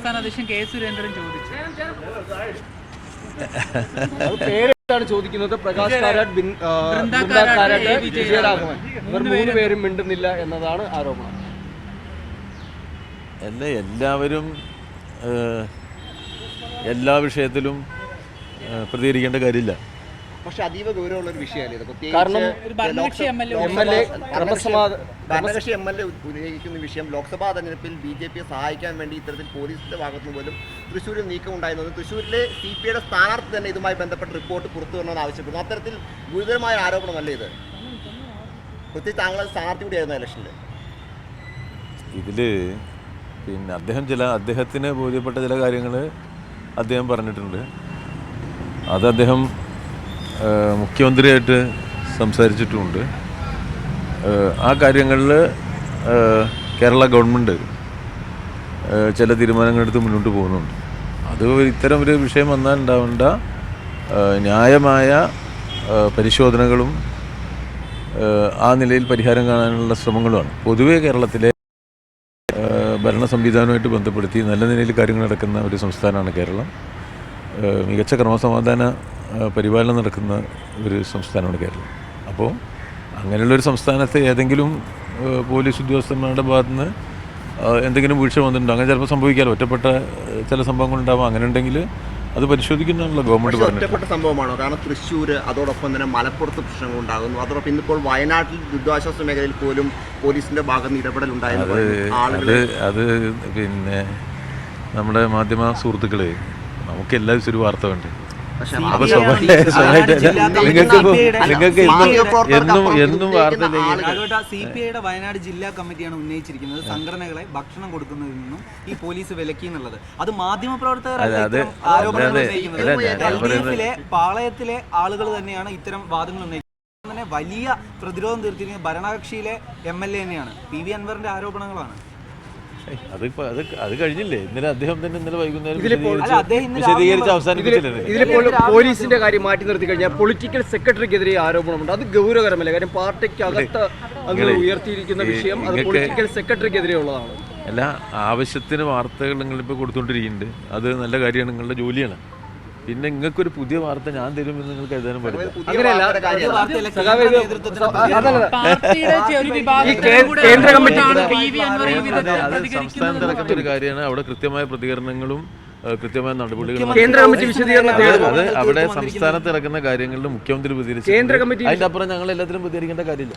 സംസ്ഥാന അധ്യക്ഷൻ കെ സുരേന്ദ്രൻ ചോദിച്ചു. പേരെന്താണ് ചോദിക്കുന്നത്? പ്രകാശ് കാരാട്ട് വിജയരാഘവൻ. ഇവർ മൂന്ന് പേരും മിണ്ടുന്നില്ല എന്നതാണ് ആരോപണം. അല്ല എല്ലാവരും എല്ലാ വിഷയത്തിലും പ്രതികരിക്കേണ്ട കാര്യമില്ല. പക്ഷെ അതീവ ഗൗരവമുള്ള ഒരു വിഷയമല്ലേ ഇത് കാരണം ഭരണകക്ഷി എം എൽ എ ഉന്നയിക്കുന്ന വിഷയം ലോക്സഭാ തെരഞ്ഞെടുപ്പിൽ ബി ജെ പിയെ സഹായിക്കാൻ വേണ്ടി ഇത്തരത്തിൽ പോലീസിന്റെ ഭാഗത്തു നിന്ന് പോലും തൃശ്ശൂരിൽ നീക്കം ഉണ്ടായിരുന്നത്. തൃശ്ശൂരിലെ സി പി ഐയുടെ സ്ഥാനാർത്ഥി തന്നെ ഇതുമായി ബന്ധപ്പെട്ട റിപ്പോർട്ട് പുറത്തു വരണമെന്ന് ആവശ്യപ്പെടുന്നു. അത്തരത്തിൽ ഗുരുതരമായ ആരോപണമല്ലേ ഇത്? പ്രത്യേകിച്ച് താങ്കൾ സ്ഥാനാർത്ഥി കൂടിയായിരുന്നു ഇലക്ഷനിൽ. ഇതിൽ പിന്നെ അദ്ദേഹം ചില അദ്ദേഹത്തിന് ബോധ്യപ്പെട്ട ചില കാര്യങ്ങൾ അദ്ദേഹം പറഞ്ഞിട്ടുണ്ട്. അത് അദ്ദേഹം മുഖ്യമന്ത്രിയായിട്ട് സംസാരിച്ചിട്ടുമുണ്ട്. ആ കാര്യങ്ങളിൽ കേരള ഗവൺമെന്റ് ചില തീരുമാനങ്ങളെടുത്ത് മുന്നോട്ട് പോകുന്നുണ്ട്. അത് ഇത്തരം ഒരു വിഷയം വന്നാൽ ഉണ്ടാവേണ്ട ന്യായമായ പരിശോധനകളും ആ നിലയിൽ പരിഹാരം കാണാനുള്ള ശ്രമങ്ങളുമാണ്. പൊതുവേ കേരളത്തിലെ ഭരണ സംവിധാനവുമായിട്ട് ബന്ധപ്പെടുത്തി നല്ല നിലയിൽ കാര്യങ്ങൾ നടക്കുന്ന ഒരു സംസ്ഥാനമാണ് കേരളം. മികച്ച ക്രമസമാധാന പരിപാലനം നടക്കുന്ന ഒരു സംസ്ഥാനമാണ് കേരളം. അപ്പോൾ അങ്ങനെയുള്ളൊരു സംസ്ഥാനത്ത് ഏതെങ്കിലും പോലീസ് ഉദ്യോഗസ്ഥന്മാരുടെ ഭാഗത്തു നിന്ന് എന്തെങ്കിലും വീഴ്ച വന്നിട്ടുണ്ടോ? അങ്ങനെ ചിലപ്പോൾ സംഭവിക്കാമല്ലോ ഒറ്റപ്പെട്ട ചില സംഭവങ്ങളുണ്ടാവും അങ്ങനെ ഉണ്ടെങ്കിൽ അത് പരിശോധിക്കുന്നതാണല്ലോ ഗവൺമെന്റ് ഒറ്റപ്പെട്ട സംഭവമാണോ? കാരണം തൃശ്ശൂർ അതോടൊപ്പം തന്നെ മലപ്പുറത്ത് പ്രശ്നങ്ങൾ ഉണ്ടാകുന്നു. അതോടൊപ്പം ഇന്നിപ്പോൾ വയനാട്ടിൽ ദുരിതാശ്വാസ മേഖലയിൽ പോലും പോലീസിന്റെ ഭാഗത്ത് നിന്ന് ഇടപെടൽ ഉണ്ടായിരുന്നു അത് പിന്നെ നമ്മുടെ മാധ്യമ സുഹൃത്തുക്കളെ നമുക്ക് എല്ലാ ദിവസവും ഒരു വാർത്ത വേണ്ടേ അപ്പൊ സ്വാഭാവികമായിട്ട് നിങ്ങൾക്ക് നിങ്ങൾക്ക് എന്നും എന്നും വാർത്തയിലേക്ക് സി പി ഐയുടെ വയനാട് ജില്ലാ കമ്മിറ്റിയാണ് ഉന്നയിച്ചിരിക്കുന്നത്. സംഘടനകളെ ഭക്ഷണം കൊടുക്കുന്നതിൽ നിന്നും ഈ പോലീസ് വിലക്കി എന്നുള്ളത് അത് മാധ്യമ പ്രവർത്തകരെ പാളയത്തിലെ ആളുകൾ തന്നെയാണ് ഇത്തരം വാദങ്ങൾ ഉന്നയിക്കുന്നത്. തന്നെ വലിയ പ്രതിരോധം തീർത്തിരിക്കുന്നത് ഭരണകക്ഷിയിലെ എം എൽ എ തന്നെയാണ്. പി വി അൻവറിന്റെ ആരോപണങ്ങളാണ്. അതിപ്പോ അത് അത് കഴിഞ്ഞില്ലേ? ഇന്നലെ അദ്ദേഹം തന്നെ ഇന്നലെ വൈകുന്നേരം വിശദീകരിച്ച് അവസാനിപ്പിച്ചില്ലേ പോലീസിന്റെ കാര്യം മാറ്റി നിർത്തി കഴിഞ്ഞാൽ പൊളിറ്റിക്കൽ സെക്രട്ടറിക്കെതിരെ ആരോപണമുണ്ട്. അത് ഗൗരവകരമല്ല? കാര്യം പാർട്ടിക്ക് അകത്ത് അങ്ങനെ ഉയർത്തിയിരിക്കുന്ന വിഷയം അത് പൊളിറ്റിക്കൽ സെക്രട്ടറിക്കെതിരെ ഉള്ളതാണ്. അല്ല ആവശ്യത്തിന് വാർത്തകൾ നിങ്ങളിപ്പോൾ കൊടുത്തുകൊണ്ടിരിക്കുന്നുണ്ട് അത് നല്ല കാര്യമാണ്. നിങ്ങളുടെ ജോലിയാണ്. പിന്നെ നിങ്ങൾക്കൊരു പുതിയ വാർത്ത ഞാൻ തരുമെന്ന് നിങ്ങൾക്ക് എഴുതാനും പറ്റില്ല ഒരു കാര്യമാണ്. അവിടെ കൃത്യമായ പ്രതികരണങ്ങളും കൃത്യമായ നടപടികളും കേന്ദ്ര കമ്മിറ്റി വിശദീകരണം അത് തേടുന്നു അത് അവിടെ സംസ്ഥാനത്ത് ഇറക്കുന്ന കാര്യങ്ങളിൽ മുഖ്യമന്ത്രി പ്രതികരിച്ചു കേന്ദ്ര കമ്മിറ്റി അതിന്റെ അപ്പുറം ഞങ്ങൾ എല്ലാത്തിലും പ്രതികരിക്കേണ്ട കാര്യമില്ല.